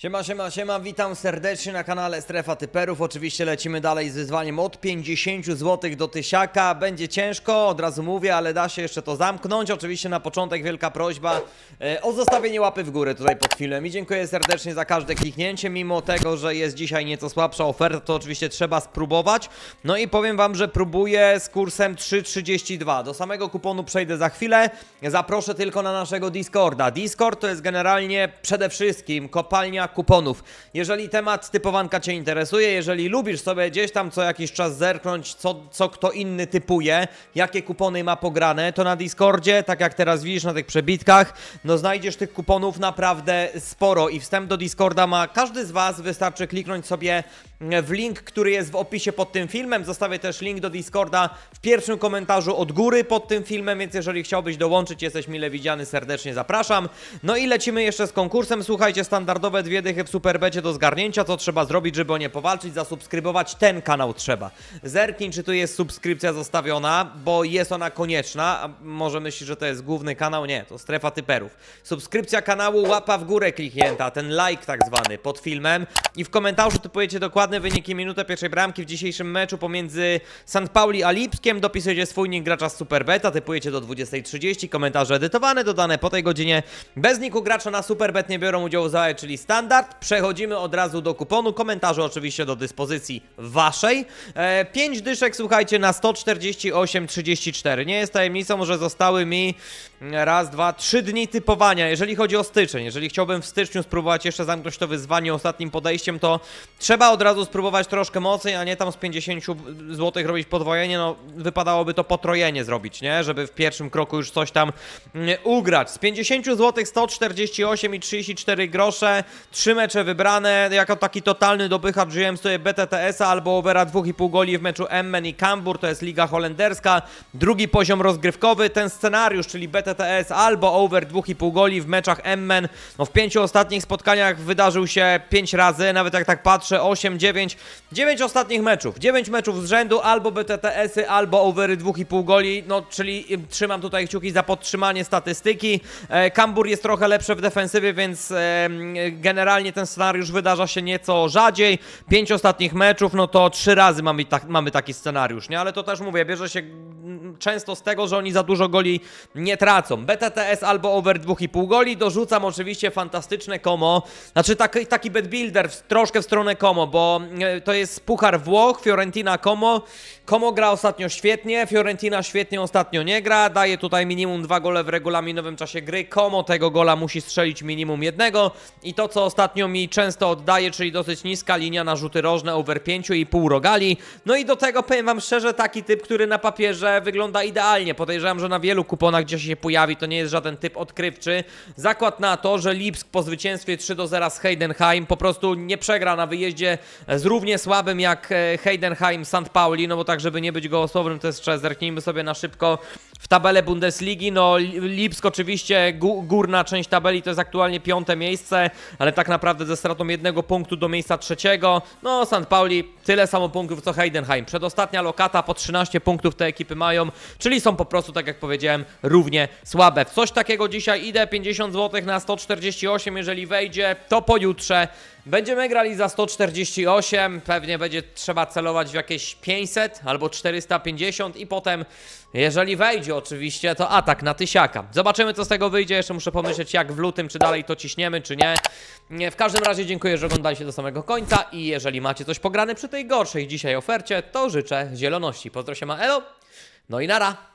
Siema, siema, siema, witam serdecznie na kanale Strefa Typerów. Oczywiście lecimy dalej z wyzwaniem od 50 zł do tysiaka. Będzie ciężko, od razu mówię, ale da się jeszcze to zamknąć. Oczywiście na początek wielka prośba e, o zostawienie łapy w górę tutaj pod filmem. I dziękuję serdecznie za każde kliknięcie. Mimo tego, że jest dzisiaj nieco słabsza oferta, to oczywiście trzeba spróbować. No i powiem wam, że próbuję z kursem 3,32. Do samego kuponu przejdę za chwilę. Zaproszę tylko na naszego Discorda. Discord to jest generalnie przede wszystkim kopalnia kuponów. Jeżeli temat typowanka Cię interesuje, jeżeli lubisz sobie gdzieś tam co jakiś czas zerknąć, co, co kto inny typuje, jakie kupony ma pograne, to na Discordzie, tak jak teraz widzisz na tych przebitkach, no znajdziesz tych kuponów naprawdę sporo i wstęp do Discorda ma każdy z Was, wystarczy kliknąć sobie w link, który jest w opisie pod tym filmem. Zostawię też link do Discorda w pierwszym komentarzu od góry pod tym filmem, więc jeżeli chciałbyś dołączyć, jesteś mile widziany, serdecznie zapraszam. No i lecimy jeszcze z konkursem. Słuchajcie, standardowe dwie dychy w Superbecie do zgarnięcia. Co trzeba zrobić, żeby o nie powalczyć? Zasubskrybować ten kanał trzeba. Zerknij, czy tu jest subskrypcja zostawiona, bo jest ona konieczna. A może myślisz, że to jest główny kanał? Nie, to strefa typerów. Subskrypcja kanału, łapa w górę kliknięta, ten like tak zwany pod filmem i w komentarzu typujecie dokładne wyniki minutę pierwszej bramki w dzisiejszym meczu pomiędzy St. Pauli a Lipskiem. Dopisujecie swój nick gracza z Superbeta, typujecie do 20.30, komentarze edytowane, dodane po tej godzinie. Bez niku gracza na Superbet nie biorą udziału za czyli standard. Przechodzimy od razu do kuponu. Komentarze oczywiście do dyspozycji waszej. E, 5 dyszek, słuchajcie, na 148,34. Nie jest tajemnicą, że zostały mi raz, dwa, trzy dni typowania, jeżeli chodzi o styczeń. Jeżeli chciałbym w styczniu spróbować jeszcze zamknąć to wyzwanie ostatnim podejściem, to trzeba od razu spróbować troszkę mocniej, a nie tam z 50 zł robić podwojenie. No, wypadałoby to potrojenie zrobić, nie? Żeby w pierwszym kroku już coś tam mm, ugrać. Z 50 zł 148 i 34 grosze, trzy mecze wybrane. Jako taki totalny dopychacz wziąłem sobie BTTS-a albo overa 2,5 goli w meczu Emmen i Kambur, to jest liga holenderska. Drugi poziom rozgrywkowy, ten scenariusz, czyli BTTS albo over 2,5 goli w meczach Emmen. No w pięciu ostatnich spotkaniach wydarzył się 5 razy, nawet jak tak patrzę, 8, 9, 9 ostatnich meczów. 9 meczów z rzędu, albo BTTS-y, albo overy 2,5 goli, no czyli trzymam tutaj kciuki za podtrzymanie statystyki. E, Kambur jest trochę lepszy w defensywie, więc e, generalnie ten scenariusz wydarza się nieco rzadziej. 5 ostatnich meczów, no to 3 razy mamy, tak, mamy taki scenariusz, nie? Ale to też mówię, bierze się mm, często z tego, że oni za dużo goli nie tracą. BTTS albo over 2,5 goli, dorzucam oczywiście fantastyczne komo, znaczy taki, taki bet builder w, troszkę w stronę komo, bo e, to jest Puchar Włoch, Fiorentina Como. Como gra ostatnio świetnie, Fiorentina świetnie ostatnio nie gra, daje tutaj minimum dwa gole w regulaminowym czasie gry. Como tego gola musi strzelić minimum jednego i to, co ostatnio mi często oddaje, czyli dosyć niska linia na rzuty rożne over 5,5 rogali. No i do tego powiem wam szczerze, taki typ, który na papierze wygląda idealnie. Podejrzewam, że na wielu kuponach, gdzie się pojawi, to nie jest żaden typ odkrywczy. Zakład na to, że Lipsk po zwycięstwie 3 do 0 z Heidenheim po prostu nie przegra na wyjeździe z równie słabym jak e, Heidenheim St. Pauli, no bo tak, żeby nie być gołosłownym, to jeszcze zerknijmy sobie na szybko w tabelę Bundesligi. No Li- Lipsk oczywiście gó- górna część tabeli to jest aktualnie piąte miejsce, ale tak naprawdę ze stratą jednego punktu do miejsca trzeciego. No St. Pauli tyle samo punktów co Heidenheim. Przedostatnia lokata po 13 punktów te ekipy mają, czyli są po prostu, tak jak powiedziałem, równie słabe. W coś takiego dzisiaj idę 50 zł na 148, jeżeli wejdzie, to pojutrze Będziemy grali za 148, pewnie będzie trzeba celować w jakieś 500 albo 450 i potem, jeżeli wejdzie oczywiście, to atak na tysiaka. Zobaczymy co z tego wyjdzie, jeszcze muszę pomyśleć jak w lutym, czy dalej to ciśniemy, czy nie. Nie, W każdym razie dziękuję, że oglądaliście do samego końca i jeżeli macie coś pograne przy tej gorszej dzisiaj ofercie, to życzę zieloności. Pozdro się ma Elo, no i nara!